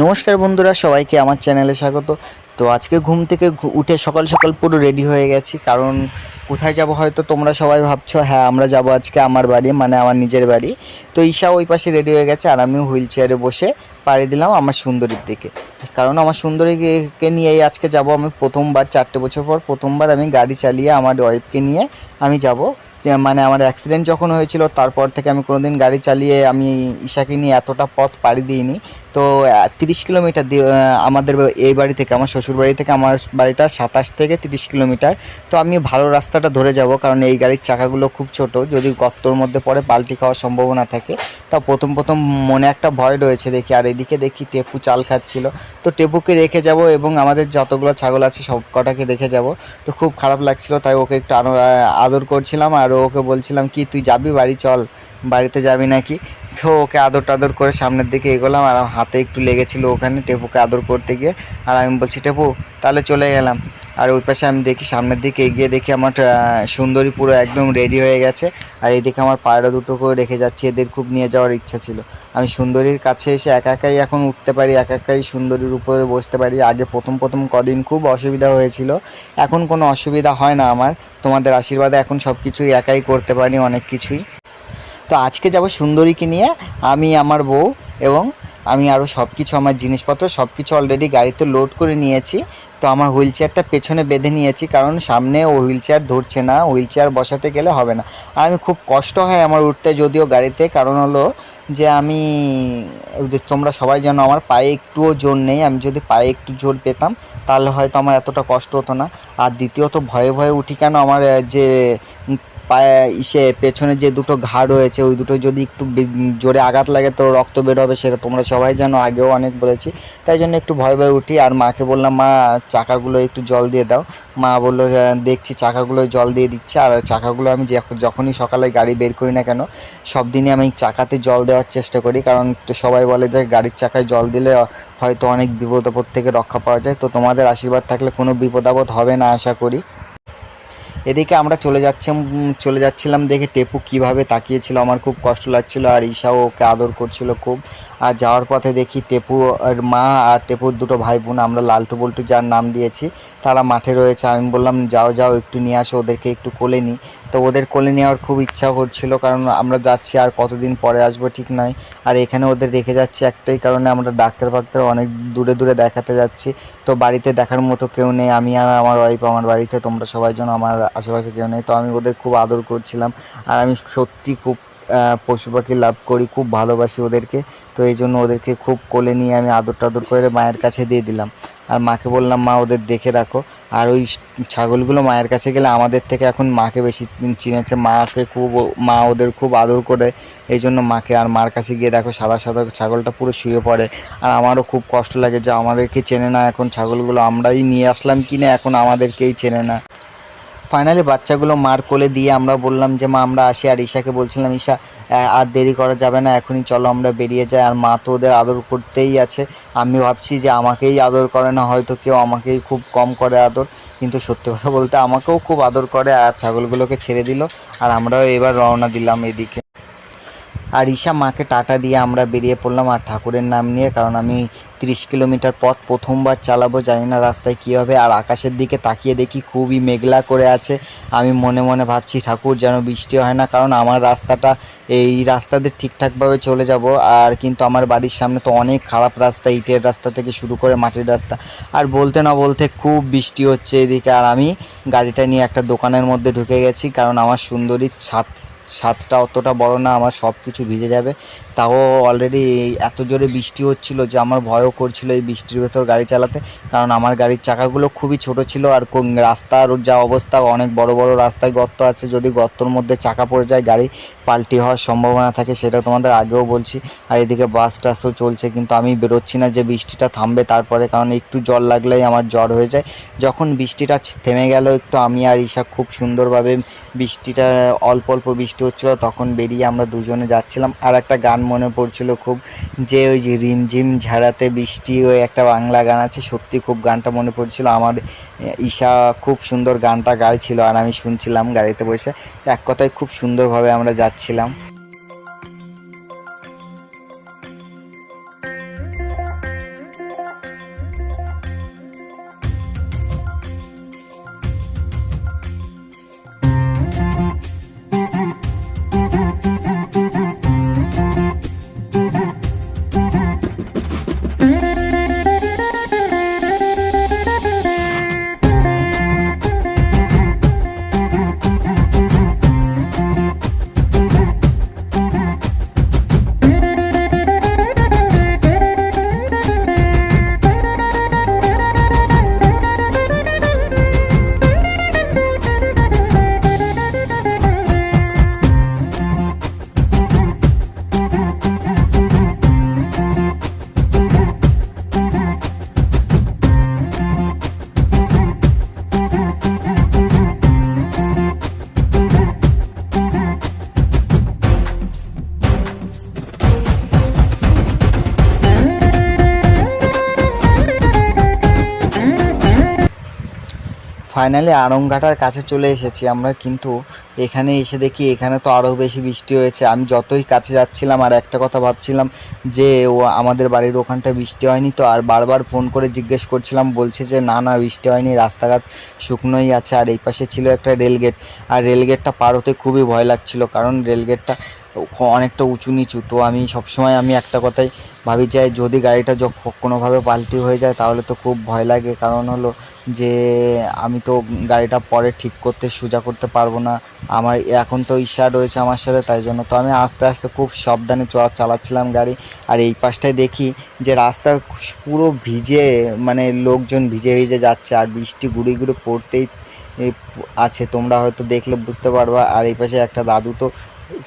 নমস্কার বন্ধুরা, সবাইকে আমার চ্যানেলে স্বাগত। তো আজকে ঘুম থেকে উঠে সকাল সকাল পুরো রেডি হয়ে গেছি, কারণ কোথায় যাব হয়তো তোমরা সবাই ভাবছ হ্যাঁ আমরা যাব আজকে আমার বাড়ি মানে আমার নিজের বাড়ি। তো ঈশা ওই পাশে রেডি হয়ে গেছে আর আমি হুইল চেয়ারে বসে পাড়ি দিলাম আমার সুন্দরীর দিকে। কারণ আমার সুন্দরীকে নিয়েই আজকে যাব আমি প্রথমবার, চারটে বছর পর প্রথমবার আমি গাড়ি চালিয়ে আমার ওয়াইফকে নিয়ে আমি যাব। মানে আমার অ্যাক্সিডেন্ট যখন হয়েছিল, তারপর থেকে আমি কোনোদিন গাড়ি চালিয়ে আমি ঈশাকে নিয়ে এতটা পথ পাড়ি দিইনি। তো তিরিশ কিলোমিটার আমাদের এই বাড়ি থেকে, আমার শ্বশুর বাড়ি থেকে, আমার বাড়িটা সাতাশ থেকে তিরিশ কিলোমিটার। তো আমি ভালো রাস্তাটা ধরে যাব, কারণ এই গাড়ির চাকাগুলো খুব ছোট। যদি গর্তর মধ্যে পড়ে পাল্টি খাওয়ার সম্ভাবনা থাকে, তা প্রথম প্রথম মনে একটা ভয় রয়েছে দেখি। আর এদিকে দেখি টেপু চাল খাচ্ছিল। তো টেপুকে রেখে যাব এবং আমাদের যতগুলো ছাগল আছে, সব কটাকে রেখে যাব। তো খুব খারাপ লাগছিল, তাই ওকে একটু আদর করছিলাম। আর ওকে বলছিলাম, কি, তুই যাবি? বাড়ি চল। বাড়িতে যাবি নাকি? তো ওকে আদর টাদর করে সামনের দিকে এগোলাম আর হাতে একটু লেগেছিল ওখানে টেপুকে আদর করতে গিয়ে। আর আমি বলছি, টেপু, তাহলে চলে গেলাম। আর ওই পাশে আমি দেখি সামনের দিকে এগিয়ে দেখি আমার সুন্দরী পুরো একদম রেডি হয়ে গেছে। আর এইদিকে আমার পায়রা দুটো করে রেখে যাচ্ছি, এদের খুব নিয়ে যাওয়ার ইচ্ছা ছিল। আমি সুন্দরীর কাছে এসে একা একাই এখন উঠতে পারি, একা একাই সুন্দরীর উপরে বসতে পারি। আগে প্রথম প্রথম কদিন খুব অসুবিধা হয়েছিল। এখন কোনো অসুবিধা হয় না আমার। তোমাদের আশীর্বাদে এখন সব কিছুই একাই করতে পারি, অনেক কিছুই। তো আজকে যাব সুন্দরীকে নিয়ে, আমি, আমার বউ এবং আমি আরও সব কিছু আমার জিনিসপত্র সব কিছু অলরেডি গাড়িতে লোড করে নিয়েছি। তো আমার হুইল চেয়ারটা পেছনে বেঁধে নিয়েছি, কারণ সামনে ও হুইল চেয়ার ধরছে না হুইল চেয়ার বসাতে গেলে হবে না। আর আমি খুব কষ্ট হয় আমার উঠতে যদিও গাড়িতে, কারণ হলো যে আমি তোমরা সবাই জানো আমার পায়ে একটুও জোর নেই, আমি যদি পায়ে একটু জোর পেতাম, তাহলে হয়তো আমার এতটা কষ্ট হতো না। আর দ্বিতীয়ত ভয়ে ভয়ে উঠি কেন? আমার যে পায়ে ইসে পেছনে যে দুটো ঘা রয়েছে, ওই দুটো যদি একটু জোরে আঘাত লাগে তো রক্ত বের হবে, সেটা তোমরা সবাই জানো, আগেও অনেক বলেছি। তাই জন্য একটু ভয় ভয়ে উঠি, আর মাকে বললাম, মা, চাকাগুলো একটু জল দিয়ে দাও। মা বলল দেখছি, চাকাগুলো জল দিয়ে দিচ্ছে, আর চাকাগুলো আমি যখ- যখনই সকালে গাড়ি বের করি না কেন, সব দিনই আমি চাকাতে জল দেওয়ার চেষ্টা করি, কারণ সবাই বলে যে গাড়ির চাকায় জল দিলে হয়তো অনেক বিপদ আপদ থেকে রক্ষা পাওয়া যায়। তো তোমাদের আশীর্বাদ থাকলে কোনো বিপদ আপদ হবে না, আশা করি। এদিকে আমরা চলে যাচ্ছিলাম চলে যাচ্ছিলাম দেখে টেপু কীভাবে তাকিয়েছিল, আমার খুব কষ্ট লাগছিল আর ঈশাও ওকে আদর করছিল খুব। আর যাওয়ার পথে দেখি টেপু আর মা আর টেপুর দুটো ভাই বোন আমরা লালটু বল্টু যার নাম দিয়েছি, তারা মাঠে রয়েছে। আমি বললাম, যাও যাও, একটু নিয়ে আসো, ওদেরকে একটু কোলে নিই। তো ওদের কোলে নেওয়ার খুব ইচ্ছা করছিল, কারণ আমরা যাচ্ছি আর কতদিন পরে আসব ঠিক নয়। আর এখানে ওদের রেখে যাচ্ছি একটাই কারণে, আমরা ডাক্তার ফাক্তার অনেক দূরে দূরে দেখাতে যাচ্ছি। তো বাড়িতে দেখার মতো কেউ নেই, আমি আর আমার ওয়াইফ আমার বাড়িতে, তোমরা সবাই যেন আমার আশেপাশে কেউ নেই। তো আমি ওদের খুব আদর করছিলাম। আর আমি সত্যি খুব পশু পাখি লাভ করি, খুব ভালোবাসি ওদেরকে। তো এই জন্য ওদেরকে খুব কোলে নিয়ে আমি আদর টাদর করে মায়ের কাছে দিয়ে দিলাম। আর মাকে বললাম, মা, ওদের দেখে রাখো। আর ওই ছাগলগুলো মায়ের কাছে গেলে আমাদের থেকে এখন মাকে বেশি চিনেছে। মাকে খুব, মা ওদের খুব আদর করে। এই জন্য মাকে আর মার কাছে গিয়ে দেখো, সাদা সাদা ছাগলটা পুরো শুয়ে পড়ে। আর আমারও খুব কষ্ট লাগে যে আমাদেরকে চেনে না এখন ছাগলগুলো। আমরাই নিয়ে আসলাম কিনে এখন আমাদেরকেই চেনে না। ফাইনালি বাচ্চাগুলো মার কোলে দিয়ে আমরা বললাম যে, মা, আমরা আসি। আর ঈশাকে বলছিলাম, ঈশা আর দেরি করা যাবে না, এখনই চলো, আমরা বেরিয়ে যাই। আর মা তো ওদের আদর করতেই আছে। আমি ভাবছি যে, আমাকেই আদর করে না, হয়তো কেউ আমাকেই খুব কম করে আদর। কিন্তু সত্যি কথা বলতে আমাকেও খুব আদর করে, আর ছাগলগুলোকে ছেড়ে দিল। আর আমরাও এবার রওনা দিলাম এদিকে। আর ঈশা মাকে টাটা দিয়ে আমরা বেরিয়ে পড়লাম আর ঠাকুরের নাম নিয়ে, কারণ আমি তিরিশ কিলোমিটার পথ প্রথমবার চালাবো, জানি না রাস্তায় কী হবে। আর আকাশের দিকে তাকিয়ে দেখি খুবই মেঘলা করে আছে। আমি মনে মনে ভাবছি, ঠাকুর যেন বৃষ্টি হয় না, কারণ আমার রাস্তাটা, এই রাস্তাতে ঠিকঠাকভাবে চলে যাব। আর কিন্তু আমার বাড়ির সামনে তো অনেক খারাপ রাস্তা, ইটের রাস্তা থেকে শুরু করে মাটির রাস্তা। আর বলতে না বলতে খুব বৃষ্টি হচ্ছে এদিকে। আর আমি গাড়িটা নিয়ে একটা দোকানের মধ্যে ঢুকে গেছি, কারণ আমার সুন্দরী ছাদ ছাদটা অতটা বড় না, আমার সব কিছু ভিজে যাবে। তাও অলরেডি এত জোরে বৃষ্টি হচ্ছিল যে আমার ভয়ও করছিল এই বৃষ্টির ভেতর গাড়ি চালাতে। কারণ আমার গাড়ির চাকাগুলো খুবই ছোট ছিল আর রাস্তার যা অবস্থা, অনেক বড় বড় রাস্তায় গর্ত আছে। যদি গর্তর মধ্যে চাকা পড়ে যায় গাড়ি পাল্টি হওয়ার সম্ভাবনা থাকে, সেটা তোমাদের আগেও বলছি। আর এদিকে বাস টাসও চলছে, কিন্তু আমি বেরোচ্ছি না, যে বৃষ্টিটা থামবে তারপরে, কারণ একটু জল লাগলেই আমার জ্বর হয়ে যায়। যখন বৃষ্টিটা থেমে গেল একটু, আমি আর ঈশা খুব সুন্দরভাবে বৃষ্টিটা, অল্প অল্প বৃষ্টি হচ্ছিল, তখন বেরিয়ে আমরা দুজনে যাচ্ছিলাম। আর একটা গান মনে পড়ছিল খুব, যে ওই যে রিমঝিম ঝাড়াতে বৃষ্টি ওই একটা বাংলা গান আছে, সত্যি খুব গানটা মনে পড়ছিল। আমার ঈশা খুব সুন্দর গানটা গাইছিল, আর আমি শুনছিলাম গাড়িতে বসে। এক কথায় খুব সুন্দরভাবে আমরা যাচ্ছিলাম ফাইনালি আড়ংঘাটার কাছে চলে এসেছি আমরা, কিন্তু এখানে এসে দেখি এখানে তো আরও বেশি বৃষ্টি হয়েছে। আমি যতই কাছে যাচ্ছিলাম আর একটা কথা ভাবছিলাম যে ও আমাদের বাড়ির ওখানটায় বৃষ্টি হয়নি তো, আর বারবার ফোন করে জিজ্ঞেস করছিলাম, বলছে যে না না, বৃষ্টি হয়নি, রাস্তাঘাট শুকনোই আছে, আর এই পাশে ছিল একটা রেলগেট। আর রেলগেটটা পার হতে খুবই ভয় লাগছিল, কারণ রেলগেটটা অনেকটা উঁচু নিচু। তো আমি সবসময় আমি একটা কথাই ভাবি যে, যদি গাড়িটা কোনোভাবে পাল্টি হয়ে যায়, তাহলে তো খুব ভয় লাগে। কারণ হলো যে, আমি তো গাড়িটা পরে ঠিক করতে সোজা করতে পারব না। আমার এখন তো ঈশা রয়েছে আমার সাথে, তাই জন্য তো আমি আস্তে আস্তে খুব সাবধানে চালাচ্ছিলাম গাড়ি। আর এই পাশটায় দেখি যে, রাস্তা পুরো ভিজে মানে লোকজন ভিজে ভিজে যাচ্ছে। আর বৃষ্টি গুঁড়ি গুঁড়ো পড়তেই আছে। তোমরা হয়তো দেখলে বুঝতে পারবা। আর এই পাশে একটা দাদু তো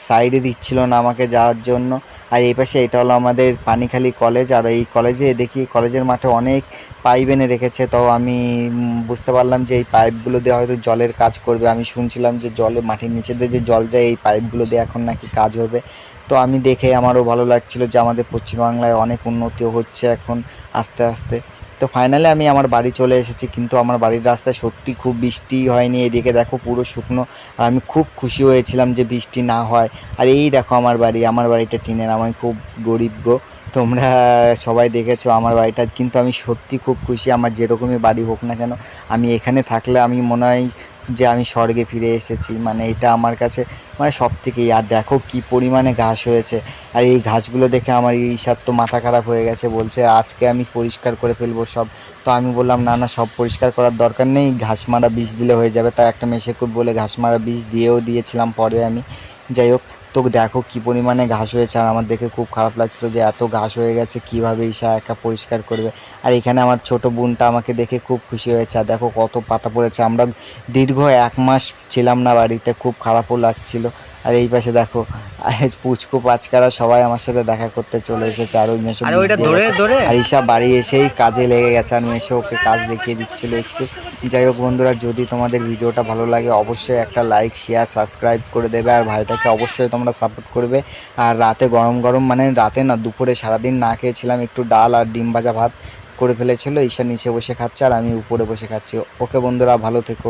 সাইডে দিচ্ছিল না আমাকে যাওয়ার জন্য। আর এই পাশে এটা হলো আমাদের পানিখালি কলেজ আর এই কলেজে দেখি কলেজের মাঠে অনেক পাইপ এনে রেখেছে। তো আমি বুঝতে পারলাম যে এই পাইপগুলো দিয়ে হয়তো জলের কাজ করবে। আমি শুনছিলাম যে জলে মাটির নিচে দিয়ে যে জল যায়, এই পাইপগুলো দিয়ে এখন নাকি কাজ হবে। তো আমি দেখে আমারও ভালো লাগছিল যে আমাদের পশ্চিমবাংলায় অনেক উন্নতি হচ্ছে এখন আস্তে আস্তে। তো ফাইনালি আমি আমার বাড়ি চলে এসেছি, কিন্তু আমার বাড়ির রাস্তায় সত্যি খুব বৃষ্টি হয়নি, এদিকে দেখো পুরো শুকনো। আর আমি খুব খুশি হয়েছিলাম যে বৃষ্টি না হয়। আর এই দেখো আমার বাড়ি, আমার বাড়িটা টিনের, আমি খুব গরিব গো। তোমরা সবাই দেখেছ আমার বাড়িটা। কিন্তু আমি সত্যি খুব খুশি, আমার যেরকমই বাড়ি হোক না কেন, আমি এখানে থাকলে আমি মনে হয় যে আমি স্বর্গে ফিরে এসেছি। মানে এটা আমার কাছে মানে সব থেকেই আর দেখো কি পরিমাণে ঘাস হয়েছে। আর এই ঘাসগুলো দেখে আমার ঈশার তো মাথা খারাপ হয়ে গেছে, বলছে আজকে আমি পরিষ্কার করে ফেলব সব। তো আমি বললাম, না না, সব পরিষ্কার করার দরকার নেই, ঘাস মারা বিষ দিলে হয়ে যাবে। তাই একটা মেশেকুট বলে, ঘাস মারা বিষ দিয়েও দিয়েছিলাম, পরে আমি। যাই হোক, তো দেখো কি পরিমাণে ঘাস হয়েছে আর আমার দেখে খুব খারাপ লাগছিল যে এত ঘাস হয়ে গেছে, কীভাবে ঈশা একা পরিষ্কার করবে? আর এখানে আমার ছোট বোনটা আমাকে দেখে খুব খুশি হয়েছে। আর দেখো কত পাতা পড়েছে। আমরা দীর্ঘ এক মাস ছিলাম না বাড়িতে, খুব খারাপও লাগছিল। আর এই পাশে দেখো পুচকু পাচকারা সবাই আমার সাথে দেখা করতে চলে এসেছে আর ওই মেশো আরে ওইটা ধরে ধরে। আর ঈশা বাড়ি এসেই কাজে লেগে গেছে আর মেশো ওকে কাজ দেখিয়ে দিচ্ছিল একটু। যাই হোক বন্ধুরা যদি তোমাদের ভিডিওটা ভালো লাগে অবশ্যই একটা লাইক শেয়ার সাবস্ক্রাইব করে দেবে আর ভাইটাকে অবশ্যই তোমরা সাপোর্ট করবে। আর রাতে গরম গরম মানে রাতে না দুপুরে সারাদিন না খেয়েছিলাম একটু ডাল আর ডিম ভাজা ভাত করে ফেলেছিল ঈশা নিচে বসে খাচ্ছে আর আমি উপরে বসে খাচ্ছি। ওকে বন্ধুরা ভালো থেকো।